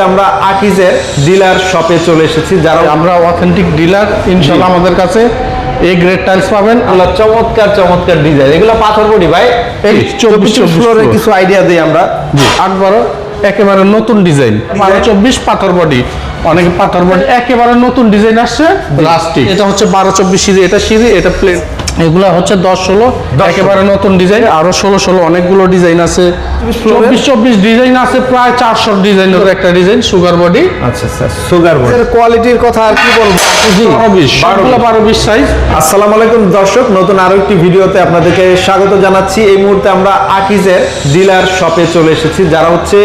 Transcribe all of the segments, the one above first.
মুহূর্তে আমরা আকিজের ডিলার শপে চলে এসেছি যারা আমরা অথেন্টিক ডিলার ইনশাল্লাহ আমাদের কাছে এই গ্রেড টাইলস পাবেন। আল্লাহ চমৎকার চমৎকার ডিজাইন এগুলো পাথর বডি ভাই। এই চব্বিশ ফ্লোরে কিছু আইডিয়া দিই আমরা। আট বারো একেবারে নতুন ডিজাইন বারো চব্বিশ পাথর বডি। অনেক পাথর বডি। একেবারে নতুন ডিজাইন আসছে। প্লাস্টিক এটা হচ্ছে বারো চব্বিশ সিঁড়ি এটা সিঁড়ি এটা প্লেন এগুলা হচ্ছে দশ ষোলো। একেবারে নতুন ডিজাইন আরও ষোলো ষোলো অনেকগুলো ডিজাইন আছে। চব্বিশ চব্বিশ ডিজাইন আছে প্রায় চারশো ডিজাইনের একটা ডিজাইন সুগার বডি আচ্ছা সুগার বডি কোয়ালিটির কথা আর কি বলব? জি। বারো বিশ বারো বিশ সাইজ আসসালামু আলাইকুম দর্শক নতুন আরও একটি ভিডিওতে আপনাদেরকে স্বাগত জানাচ্ছি। এই মুহূর্তে আমরা আকিজের ডিলার শপে চলে এসেছি যারা হচ্ছে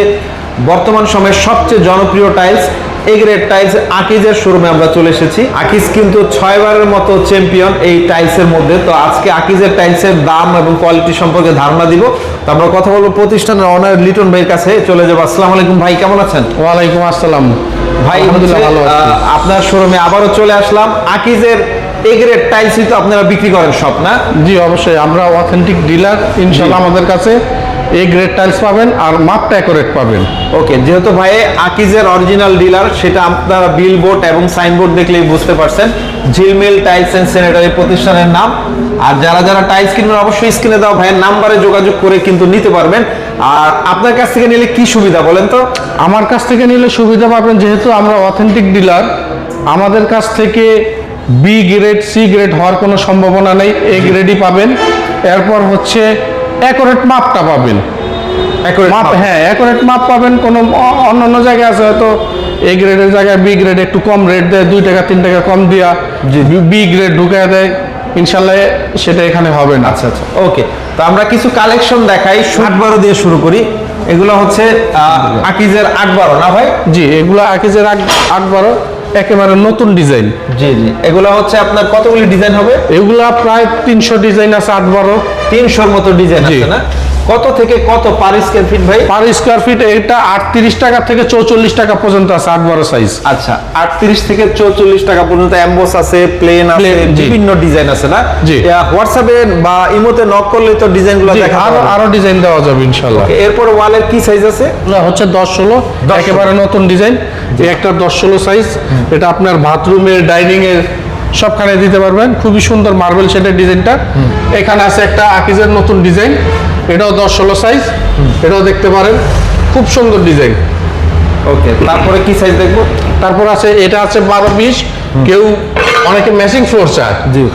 বর্তমান সময়ের সবচেয়ে জনপ্রিয় টাইলস এগ্রেড টাইলস আকিজের শোরুমে আমরা চলে এসেছি। আকিজ কিন্তু ছয়বারের মতো চ্যাম্পিয়ন এই টাইলসের মধ্যে। তো আজকে আকিজের টাইলসের দাম এবং কোয়ালিটি সম্পর্কে ধারণা দিব। তো আমরা কথা বলব প্রতিষ্ঠানের অনার লিটন ভাইয়ের কাছে। চলে যাব। আসসালামু আলাইকুম ভাই কেমন আছেন? ওয়ালাইকুম আসসালাম। ভাই আপনার শোরুমে আবারও চলে আসলাম। আকিজের এগ্রেড টাইলসই তো আপনারা বিক্রি করেন সব না? জি অবশ্যই। আমরা অথেন্টিক ডিলার ইনশাল্লাহ আমাদের কাছে। এ গ্রেড টাইলস পাবেন আর মাপটা অ্যাকুরেট পাবেন। ওকে যেহেতু ভাই আকিজের অরিজিনাল ডিলার সেটা আপনারা বিলবোর্ড এবং সাইনবোর্ড দেখলেই বুঝতে পারছেন। ঝিলমিল টাইলস এন্ড স্যানিটারি প্রতিষ্ঠানের নাম। আর যারা যারা টাইলস কিনবেন অবশ্যই স্ক্রিনে দেওয়া ভাইয়ের নাম্বারে যোগাযোগ করে কিন্তু নিতে পারবেন। আর আপনার কাছ থেকে নিলে কি সুবিধা বলেন তো? আমার কাছ থেকে নিলে সুবিধা পাবেন যেহেতু আমরা অথেন্টিক ডিলার আমাদের কাছ থেকে বি গ্রেড সি গ্রেড হওয়ার কোনো সম্ভাবনা নেই। এ গ্রেডই পাবেন। এরপর হচ্ছে অ্যাকুরেট মাপটা পাবেন। মাপ। হ্যাঁ অ্যাকুরেট মাপ পাবেন। কোনো অন্য অন্য জায়গায় আছে হয়তো এ গ্রেডের জায়গায় বি গ্রেড একটু কম রেট দেয় দুই টাকা তিন টাকা কম দিয়া বি গ্রেড ঢুকায় দেয়। ইনশাল্লাহ সেটা এখানে হবে না। আচ্ছা আচ্ছা। ওকে তো আমরা কিছু কালেকশন দেখাই আট বারো দিয়ে শুরু করি। এগুলো হচ্ছে আকিজের আট বারো না ভাই? জি এগুলো আকিজের আট আট বারো একেবারে নতুন ডিজাইন। জি জি। এগুলো হচ্ছে আপনার কতগুলি ডিজাইন হবে? এগুলা প্রায় তিনশো ডিজাইন আছে আট বারো। তিনশোর মতো ডিজাইন আছে না? কত থেকে কত পার স্কোয়ার ফিট ভাই? পার স্কোয়ার ফিট এটা আটত্রিশ টাকা থেকে চৌচল্লিশ টাকা পর্যন্ত আছে আট সাইজ আচ্ছা আটত্রিশ থেকে চৌচল্লিশ টাকা পর্যন্ত অ্যাম্বোস আছে প্লেন আছে বিভিন্ন ডিজাইন আছে না। হোয়াটসঅ্যাপে বা ইমোতে নক করলে তো ডিজাইনগুলো দেখা আরও আরও ডিজাইন দেওয়া যাবে ইনশাল্লাহ এরপর ওয়ালের কি সাইজ আছে? এগুলো হচ্ছে দশ ষোলো। একেবারে নতুন ডিজাইন একটা দশ ষোলো সাইজ এটা আপনার বাথরুমের ডাইনিং এর সবখানে দিতে পারবেন। খুবই সুন্দর মার্বেল শেডের ডিজাইনটা এখানে আছে একটা আকিজের নতুন ডিজাইন এটাও দশ ষোলো সাইজ এটাও দেখতে পারেন। খুব সুন্দর ডিজাইন ওকে তারপরে কি সাইজ দেখব? তারপর আছে এটা আছে বারো বিশ। কেউ অনেকে ম্যাচিং ফ্লোর চায়। জি।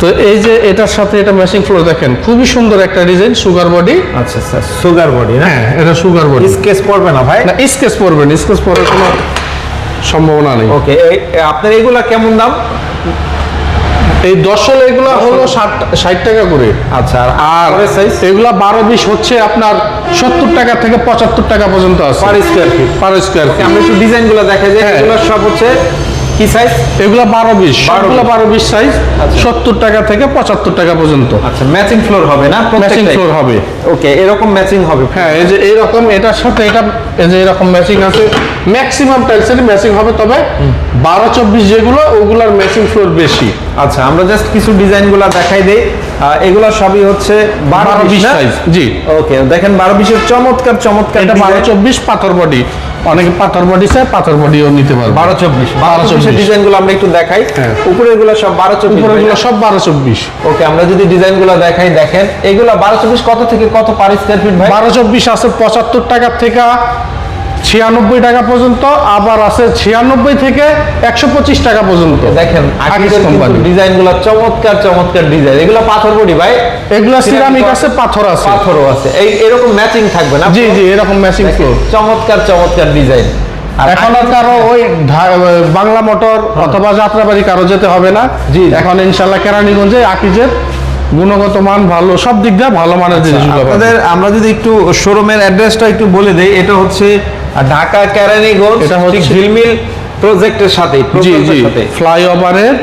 তো এই যে এটার সাথে এটা ম্যাচিং ফ্লোর দেখেন খুবই সুন্দর একটা ডিজাইন সুগার বডি আচ্ছা স্যার সুগার বডি না? হ্যাঁ এটা সুগার বডি স্কেচ পড়বে না ভাই? না স্কেচ পড়বেন স্কেচ পড়ার কোনো সম্ভাবনা নেই। ওকে আপনার এগুলা কেমন দাম? এই দশল এগুলা হলো ষাট ষাট টাকা করে। আচ্ছা আর সাইজ এগুলা বারো বিশ হচ্ছে আপনার সত্তর টাকা থেকে পঁচাত্তর টাকা পর্যন্ত আছে। Per square feet per square আমরা একটু ডিজাইনগুলো দেখা যায় হ্যাঁ। এগুলো সব হচ্ছে কি সাইজ এগুলা বারো বিশ 12 সবগুলো বারো বিশ সাইজ আচ্ছা। সত্তর টাকা থেকে পঁচাত্তর টাকা পর্যন্ত। আচ্ছা ম্যাচিং ফ্লোর হবে না? ম্যাচিং ফ্লোর হবে। ওকে এরকম ম্যাচিং হবে। হ্যাঁ এই যে এইরকম এটার সাথে এটা এই যে এরকম ম্যাচিং আছে ম্যাক্সিমাম টাইলসের ম্যাচিং হবে তবে বারো চব্বিশ যেগুলো ওগুলার ম্যাচিং ফ্লোর বেশি। আচ্ছা আমরা জাস্ট কিছু ডিজাইনগুলা দেখাই দেই। এগুলো সবই হচ্ছে বারো বিশ সাইজ জি। ওকে দেখেন বারো বিশের চমৎকার চমৎকার এটা বারো চব্বিশ পাথর বডি অনেকে পাথর বডি চায় পাথর বডিও নিতে পারবে। বারো চব্বিশ বারো চব্বিশের চব্বিশ। ডিজাইনগুলো আমরা একটু দেখাই। উপরে উপরেরগুলো সব বারো চব্বিশগুলো সব বারো চব্বিশ। ওকে আমরা যদি ডিজাইনগুলো দেখাই দেখেন। এগুলো বারো চব্বিশ কত থেকে কত পার স্কোয়ার ফিট ভাই? বারো চব্বিশ আছে পঁচাত্তর টাকার থেকে ছিয়ানব্বই টাকা পর্যন্ত আবার আছে ছিয়ানব্বই থেকে একশো পঁচিশ টাকা পর্যন্ত। দেখেন ডিজাইনগুলো চমৎকার চমৎকার ডিজাইন এগুলো পাথর বডি ভাই। এগুলো সিরামিক আছে পাথর আছে পাথরও আছে। এই এরকম ম্যাচিং থাকবে না? জি জি এরকম ম্যাচিং চমৎকার চমৎকার ডিজাইন এখন আর কারও ওই বাংলা মোটর অথবা যাত্রাবাড়ি কারও যেতে হবে না। জি। এখন ইনশাল্লাহ কেরানীগঞ্জে আকিজের গুণগত মান ভালো সব দিক দিয়ে ভালো মানের জিনিসগুলো পাবেন। আপনাদের আমরা যদি একটু শোরুমের অ্যাড্রেসটা একটু বলে দেই এটা হচ্ছে ঢাকা কেরানীগঞ্জ এটা হচ্ছে- ঝিলমিল প্রজেক্টের সাথে জি জি। ফ্লাইওভারের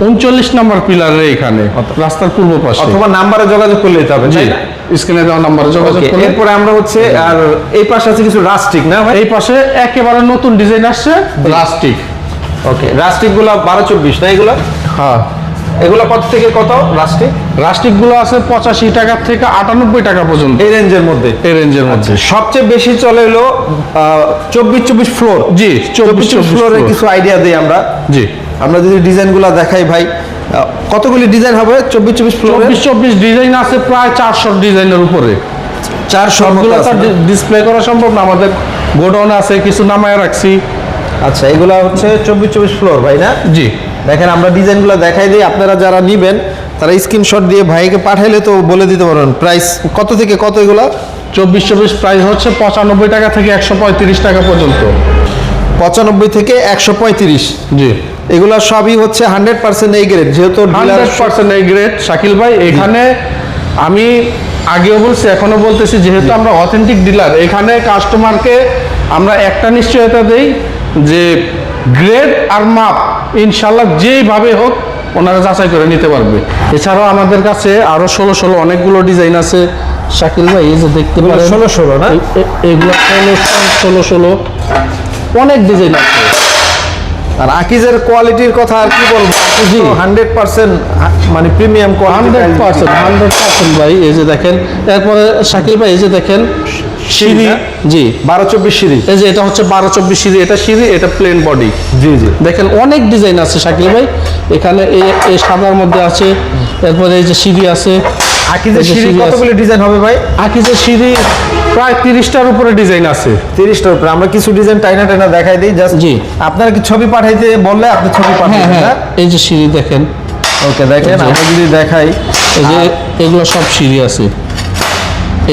উনচল্লিশ নম্বর পিলারের এখানে রাস্তার পূর্ব পাশে। অথবা নাম্বারে যোগাযোগ করলে যেতে হবে জি? স্ক্রিনে দেওয়া নাম্বারে যোগাযোগ করলে। এরপরে আমরা হচ্ছে আর এই পাশে আছে কিছু রাস্টিক না ভাই? এই পাশে একেবারে নতুন ডিজাইন আসছে রাস্টিক ওকে রাস্টিকগুলো বারো চব্বিশ না এগুলো? হ্যাঁ। এগুলো কত থেকে কত রাস্টিকগুলো আছে পঁচাশি টাকা থেকে আটানব্বই টাকা পর্যন্ত। এই রেঞ্জের মধ্যে? এই রেঞ্জের মধ্যে। সবচেয়ে বেশি চলে হলো চব্বিশ চব্বিশ ফ্লোর জি চব্বিশ চব্বিশ ফ্লোরের কিছু আইডিয়া দিই আমরা। জি। আমরা যদি ডিজাইনগুলো দেখাই ভাই কতগুলি ডিজাইন হবে চব্বিশ চব্বিশ ফ্লোর চব্বিশ চব্বিশ ডিজাইন আছে প্রায় চারশো ডিজাইনের উপরে। চার তো ডিসপ্লে করা সম্ভব না আমাদের গোডাউন আছে কিছু নামায় রাখছি। আচ্ছা এগুলা হচ্ছে চব্বিশ চব্বিশ ফ্লোর ভাই না? জি। দেখেন আমরা ডিজাইনগুলো দেখাই দিই আপনারা যারা নিবেন তারা স্ক্রিনশট দিয়ে ভাইকে পাঠাইলে তো বলে দিতে পারবেন প্রাইস কত থেকে কত এগুলো? চব্বিশ চব্বিশ প্রাইস হচ্ছে পঁচানব্বই টাকা থেকে একশো পঁয়ত্রিশ টাকা পর্যন্ত। পঁচানব্বই থেকে একশো পঁয়ত্রিশ? জি। এগুলো সবই হচ্ছে হান্ড্রেড পার্সেন্ট এই গ্রেড যেহেতু হান্ড্রেড পার্সেন্ট এই গ্রেড শাকিল ভাই এখানে আমি আগেও বলছি এখনও বলতেছি যেহেতু আমরা অথেন্টিক ডিলার এখানে কাস্টমারকে আমরা একটা নিশ্চয়তা দেই যে গ্রেড আর মাপ ইনশাল্লাহ যেইভাবে হোক ওনারা যাচাই করে নিতে পারবে। এছাড়াও আমাদের কাছে আরও ষোলো ষোলো অনেকগুলো ডিজাইন আছে। শাকিল ভাই এই যে দেখতে পারেন। ষোলো ষোলো না? এগুলো ষোলো ষোলো ষোলো অনেক ডিজাইন আছে। আর আকিজের কোয়ালিটির কথা আর কি বলব? জি। হান্ড্রেড পার্সেন্ট মানে premium hundred percent hundred percent ভাই এই যে দেখেন। এরপরে শাকিল ভাই এই যে দেখেন। সিঁড়ি? জি। বারো চব্বিশ সিরিজ এই যে এটা হচ্ছে বারো চব্বিশ সিঁড়ি এটা সিঁড়ি এটা প্লেন বডি জি জি। দেখেন অনেক ডিজাইন আছে শাকিল ভাই। এখানে এই সাদার মধ্যে আছে এরপরে এই যে সিঁড়ি আছে। আকিজের সিঁড়ি। ডিজাইন হবে ভাই? আকিজের সিঁড়ি প্রায় তিরিশটার উপরে ডিজাইন আছে। তিরিশটার উপরে। আমরা কিছু ডিজাইন টাইনা টাইনা দেখাই দিই জাস্ট জি। আপনারা কি ছবি পাঠাইতে বললে আপনি ছবি পাঠাবেন হ্যাঁ। হ্যাঁ এই যে সিঁড়ি দেখেন। ওকে দেখেন আমরা যদি দেখাই এই যে এগুলো সব সিঁড়ি আছে।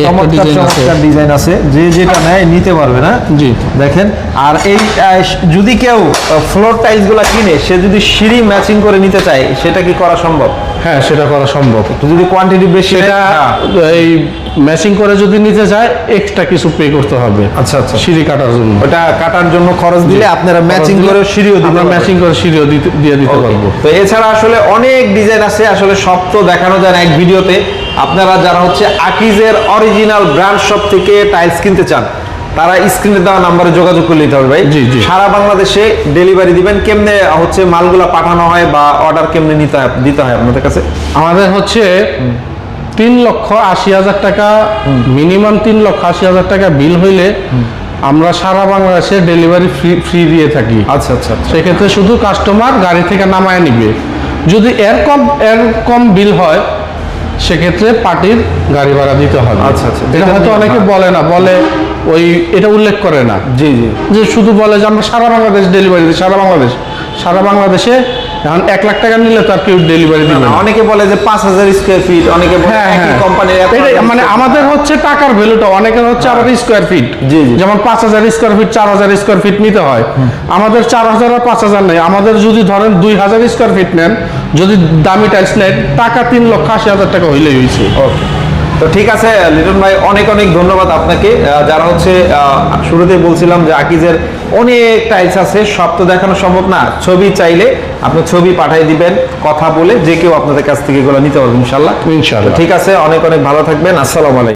চমৎকার ডিজাইন আছে। চমৎকার ডিজাইন আছে। যে যেটা নেয় নিতে পারবে না। জি। দেখেন আর এই যদি কেউ ফ্লোর টাইলসগুলা কিনে সে যদি সিঁড়ি ম্যাচিং করে নিতে চায় সেটা কি করা সম্ভব? হ্যাঁ সেটা করা সম্ভব। যদি কোয়ান্টিটি বেশি সেটা। এই ম্যাচিং করে যদি নিতে চায় এক্সট্রা কিছু পে করতে হবে। আচ্ছা আচ্ছা। সিঁড়ি কাটার জন্য। ওটা কাটার জন্য খরচ দিলে আপনারা ম্যাচিং করে সিঁড়িও দিতে আমরা ম্যাচিং করে সিঁড়িও দিতে দিয়ে দিতে পারব। তো এছাড়া আসলে অনেক ডিজাইন আছে আসলে সব তো দেখানো যায় না এক ভিডিওতে। আপনারা যারা হচ্ছে আকিজের অরিজিনাল ব্র্যান্ড শপ থেকে টাইলস কিনতে চান তারা স্ক্রিনে দেওয়া নাম্বারে যোগাযোগ করে নিতে হবে ভাই। জি, জি। সারা বাংলাদেশে ডেলিভারি দিবেন কেমনে হচ্ছে মালগুলা পাঠানো হয় বা অর্ডার কেমনে নিতে হয় দিতে হয় আপনাদের কাছে? আমাদের হচ্ছে তিন লক্ষ আশি হাজার টাকা মিনিমাম তিন লক্ষ আশি হাজার টাকা বিল হইলে আমরা সারা বাংলাদেশে ডেলিভারি ফ্রি ফ্রি দিয়ে থাকি। আচ্ছা আচ্ছা আচ্ছা। সেক্ষেত্রে শুধু কাস্টমার গাড়ি থেকে নামায় নিবে। যদি এর কম এর কম বিল হয় সেক্ষেত্রে পার্টির গাড়ি ভাড়া দিতে হবে। আচ্ছা, আচ্ছা। এটা হয়তো অনেকে বলে না বলে ওই এটা উল্লেখ করে না। জি জি। যে শুধু বলে যে আমরা সারা বাংলাদেশ ডেলিভারি দিই সারা বাংলাদেশ সারা বাংলাদেশে এখন এক লাখ টাকা নিলে তার কেউ ডেলিভারি দিবে না। অনেকে বলে যে পাঁচ হাজার স্কোয়ার ফিট অনেকে বলে হ্যাঁ হ্যাঁ। কোম্পানির মানে আমাদের হচ্ছে টাকার ভ্যালুটা অনেকের হচ্ছে আবার স্কোয়ার ফিট। যেমন পাঁচ হাজার স্কোয়ার ফিট চার হাজার স্কোয়ার ফিট নিতে হয়। আমাদের চার হাজার আর পাঁচ হাজার নেই। আমাদের যদি ধরেন দুই হাজার স্কোয়ার ফিট নেন যদি দামি টাইলস নেন টাকা তিন লক্ষ আশি হাজার টাকা হইলেই হয়েছে ওকে তো ঠিক আছে লিটন ভাই অনেক অনেক ধন্যবাদ আপনাকে। যারা হচ্ছে আহ, শুরুতেই বলছিলাম যে আকিজের অনেক টাইলস আছে সব তো দেখানো সম্ভব না। ছবি চাইলে আপনি ছবি পাঠিয়ে দিবেন কথা বলে যে কেউ আপনাদের কাছ থেকে এগুলো নিতে পারবেন ইনশাল্লাহ। ইনশাল্লাহ। ঠিক আছে অনেক অনেক ভালো থাকবেন আসসালামু আলাইকুম।